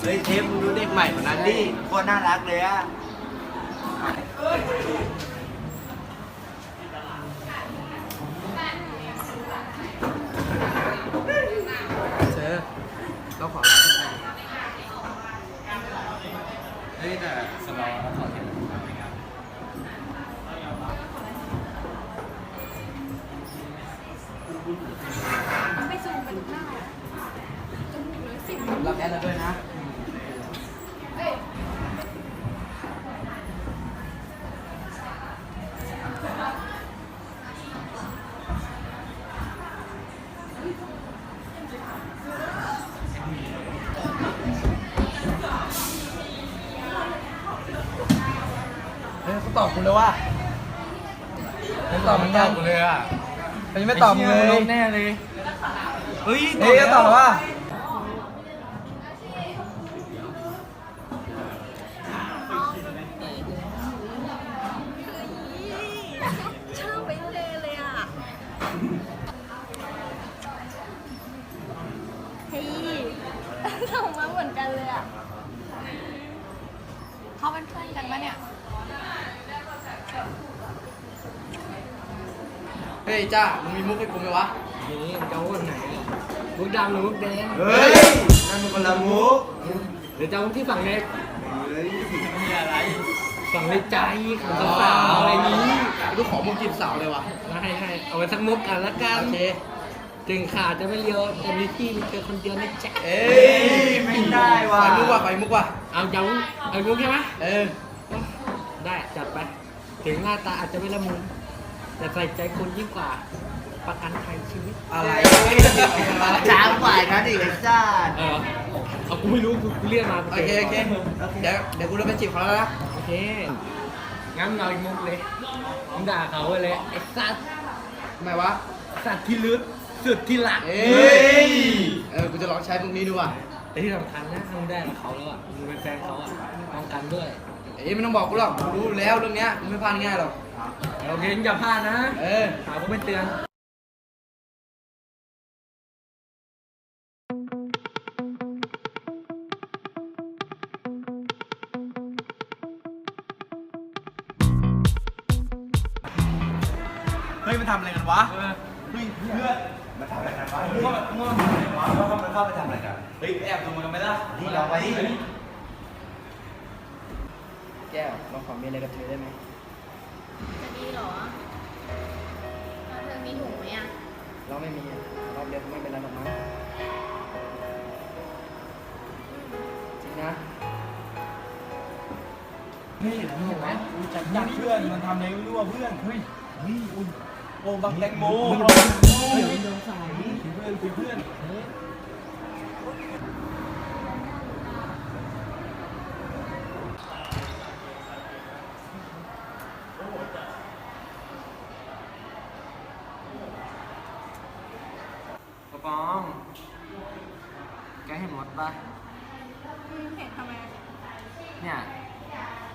เฮ้ยเทปมึงดูเด็กใหม่คนนั้นดิโคตรน่ารักเลยอะเธอเราขอเฮ้ยแต่สลอเราขอ อบกูเลยว่าเขาตอบมันยังกูเลยอะมันยังไม่ตอบมึงเลยแน่เลย เฮ้ยเฮ้ยก็ตอบว่า ฮ้ยจ้ามึงมีมุกให้กูไหมวะ นี่มึงจะเอาคนไหนมุกดำหรือมุกแดงเฮ้ยนั่นมันคนละมุกหรือจะเอามุกที่ฝั่งในเฮ้ยฝั่งในใจของสาวๆอะไรนี้กูขอมุกจีบสาวเลยวะให้ให้เอาไปสักมุกกันละกัน โอเคถึงขาจะไม่เลี้ยวแต่มีที่มีเจอคนเดียวนะจ๊ะเอ้ยไม่ได้ว่ะไปมุกว่ะไปมุกว่ะเอาจังเอามุกใช่ไหมเออ ได้จัดไป ถึงหน้าตาอาจจะไม่ละมุน แต่ใส่ใจคนยิ่งกว่า ประกันภัยชีวิตอะไรจ้างฝ่ายนะดิไอ้จ้าเออเอากูไม่รู้กูกูเรียกมาโอเคโอเคเดี๋ยวเดี๋ยวกูจะไปจีบเขาแล้วนะโอเคงั้นเราอีกมุกเลยมึงด่าเขาไปเลยไอ้สัตว์ทำไมวะสัตว์ที่ลึกสุดที่หลักเอ้ยเออกูจะลองใช้พวกนี้ดูอะแต่ที่สำคัญนะถ้ามึงได้กับเขาแล้วอะมึงเป็นแฟนเขาอะป้องกันด้วยเอ้ยไม่ต้องบอกกูหรอกกูรู้อยู่แล้วเรื่องเนี้ยกูไม่พลาดง่ายหรอก โอเคอย่าพลาดนะ เออหาผมเป็นเตือนเฮ้ยมันทำอะไรกันวะ เฮ้ยเพื่อนมันทำอะไรกันวะง่วงง่วงวะเขามันเข้าไปทำอะไรกัน เฮ้ยแอบดูมันกันไหมล่ะนี่เราไปดิแก้วเราขอมีอะไรกับเธอได้ไหม จะดีเหรอแล้วเธอมีถุงไหมอะ เราไม่มีอะรอบเดียวคงไม่เป็นไรหรอกมั้งจริงนะนี่เห็นไหมจัดจัดเพื่อนมันทำอะไรไม่รู้อะเพื่อนเฮ้ยเฮ้ยอุ่นโอ้บังแตงโมเฮ้ยโดนสายเพื่อนคุยเพื่อน กระปอง แกเห็นมด ปะอืมเห็นทำไมเนี่ย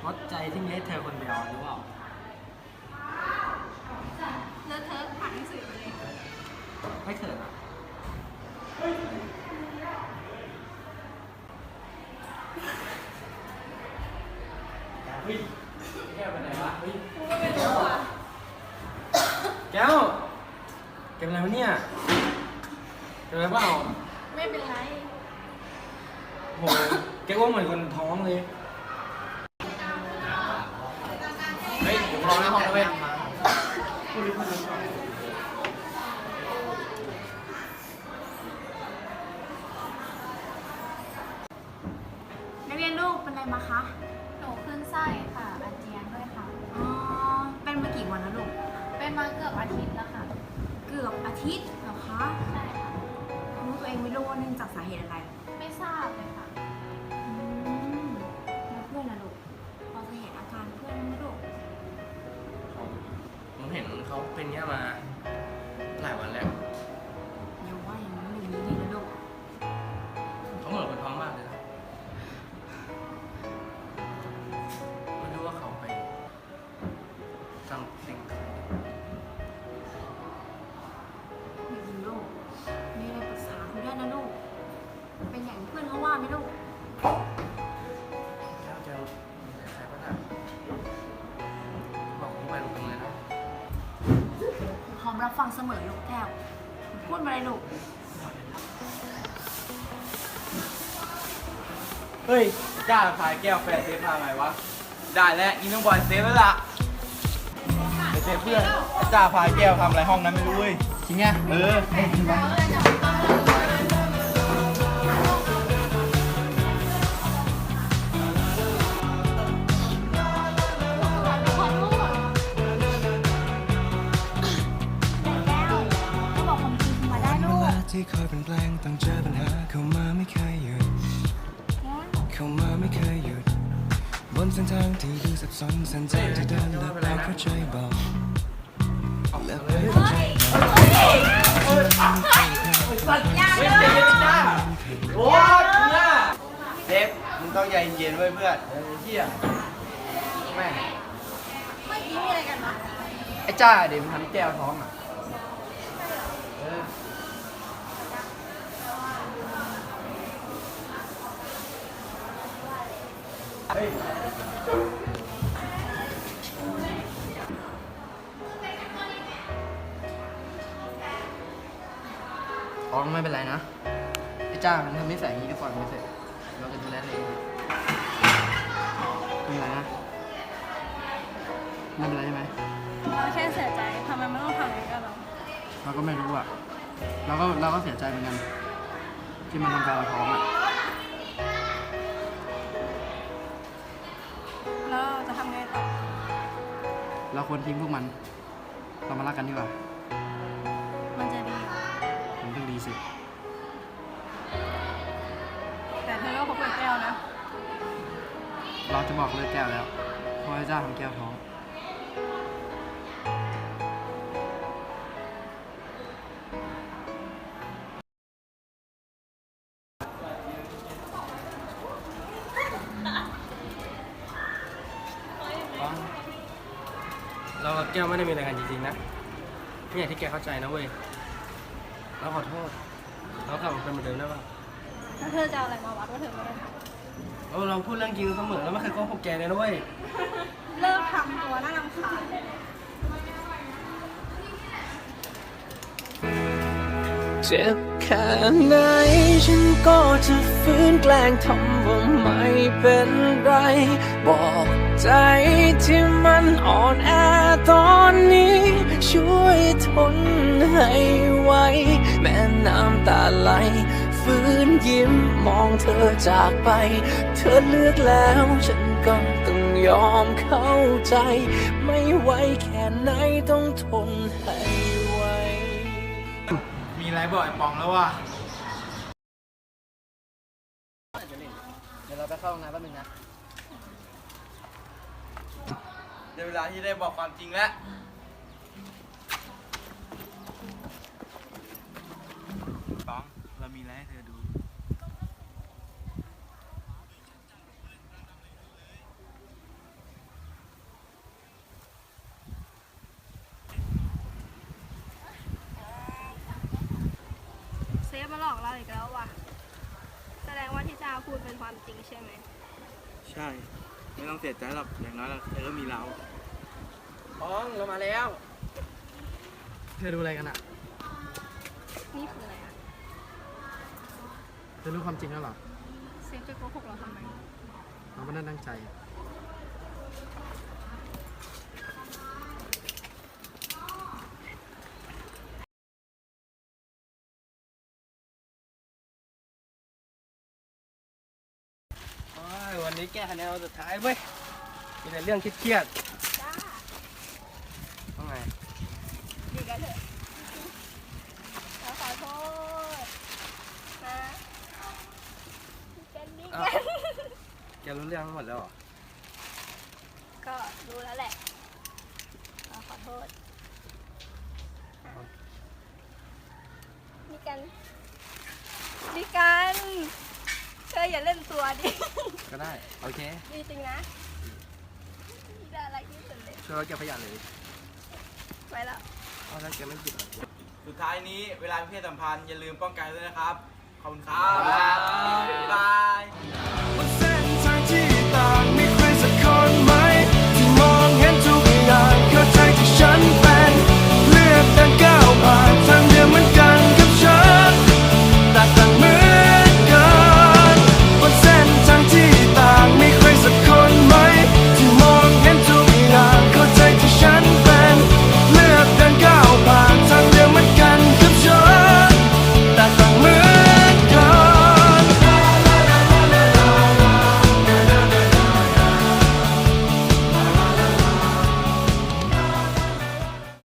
มดใจที่มีให้เธอคนเดียวหรือเปล่าแล้วเธอผ่านหนังสือไปเลยไม่เขินอะ ฮ้ยผมรอหน้าห้องแล้วเว้ยนักเรียนลูกเป็นอะไรมาคะ หนูขึ้นไส้ค่ะ อาเจียนด้วยค่ะ อ๋อ เป็นมากี่วันแล้วลูก เป็นมาเกือบอาทิตย์แล้วค่ะ เกือบอาทิตย์เหรอคะ ใช่ค่ะรู้ตัวเองไม่รู้ว่าเนื่องจากสาเหตุอะไร ไม่ทราบเลยค่ะ เป็นเงี้ยมาหลายวันแล้ว ร้อมรับฟังเสมอลูกแก้ว พูดมาเลยลูก เฮ้ยจ้าพายแก้วแฟนเซฟพาไงวะ ได้แล้วอินต้องบอยเซฟแล้วล่ะไปเซฟเพื่อนจ้าพายแก้วทำอะไรห้องนั้นไม่รู้เว้ยจริงไงเออ ต้องใจเย็นๆไว้เพื่อนเออเฮียแม่งเมื่อกี้มีอะไรกันวะไอ้จ้าเดี๋ยวมันทำแก้วท้องอะเออท้องไม่เป็นไรนะไอ้จ้ามันทำนิสัยอย่างนี้ก็ปล่อยมันไปเถอะ เราจะดูแลตัวเองไม่เป็นไรนะไม่เป็นไรใช่ไหมเราแค่เสียใจทำไมไม่ต้องทำอย่างนี้กับเราเราก็ไม่รู้อะเราก็เราก็เสียใจเหมือนกัน ที่มันทำการเราท้องอะแล้วเราจะทำไงต่อเราควรทิ้งพวกมัน เรามารักกันดีกว่ามันจะดีเหรอมันต้องดีสิ เราจะบอกเลิกแก้วแล้วเพราะไอ้เจ้าทำแก้วท้องเรากับแก้วไม่ได้มีอะไรกันจริงๆนะไม่อย่างที่แกเข้าใจนะเว้ยเราขอโทษ เรากลับมาเป็นเหมือนเดิมได้ป่ะแล้วเธอจะเอาอะไรมาวัดว่าเธอไม่ได้ท เออเราพูดเรื่องจริงเสมอแล้วไม่เคยโกหกแกเลยนะเว้ยเลิกทำตัวน่ารำคาญเจ็บแค่ไหนฉันก็จะฟื้นแกล้งทำว่าไม่เป็นไร บอกใจที่มันอ่อนแอตอนนี้ ช่วยทนให้ไวแม้น้ำตาไหล ฟื้นยิ้มมองเธอจากไป เธอเลือกแล้วฉันก็ต้องยอมเข้าใจ ไม่ไหวแค่ไหนต้องทนให้ไวมีอะไรบอกไอ้ปองแล้วว่ะเดี๋ยวเราไปเข้าห้องน้ำแป๊บนึงนะเดี๋ยวเวลาที่ได้บอกความจริงแล้ว ปองเรา มีอะไรให้เธอดู เซฟมาหลอกเราอีกแล้วว่ะ แสดงว่าที่จ้าพูดเป็นความจริงใช่ไหม ใช่ ไม่ต้องเสียใจหรอกอย่างน้อยเราเธอก็มีเราป้องเรามาแล้ว เธอดูอะไรกันอะ นี่คืออะไรอะ จะรู้ความจริงแล้วเหรอเซฟจะโกหกเราทำไมเราไม่ได้ตั้งใจ โอ้ยวันนี้แก้คะแนนวันสุดท้ายเว้ย มีแต่เรื่องเครียดจ้าๆว่าไง ดีกันเถอะเราขอโทษนะดีกันดี อ้า กั ว น แกรู้เรื่องทั้งหมดแล้วเหรอก็รู้แล้วแหละเราขอโทษอะดีกันดีกันเธออย่าเล่นตัวดิ ก็ได้ โอเคดีจริงนะน่ารักที่สุดเลยช่วยลดแกประหยัดเลยไปแล้ว เอาแล้วแกไม่หยิบเหรอ สุดท้ายนี้เวลามีเพศสัมพันธ์อย่าลืมป้องกันด้วยนะครับ ขอบคุณครับครับบ๊ายบาย บ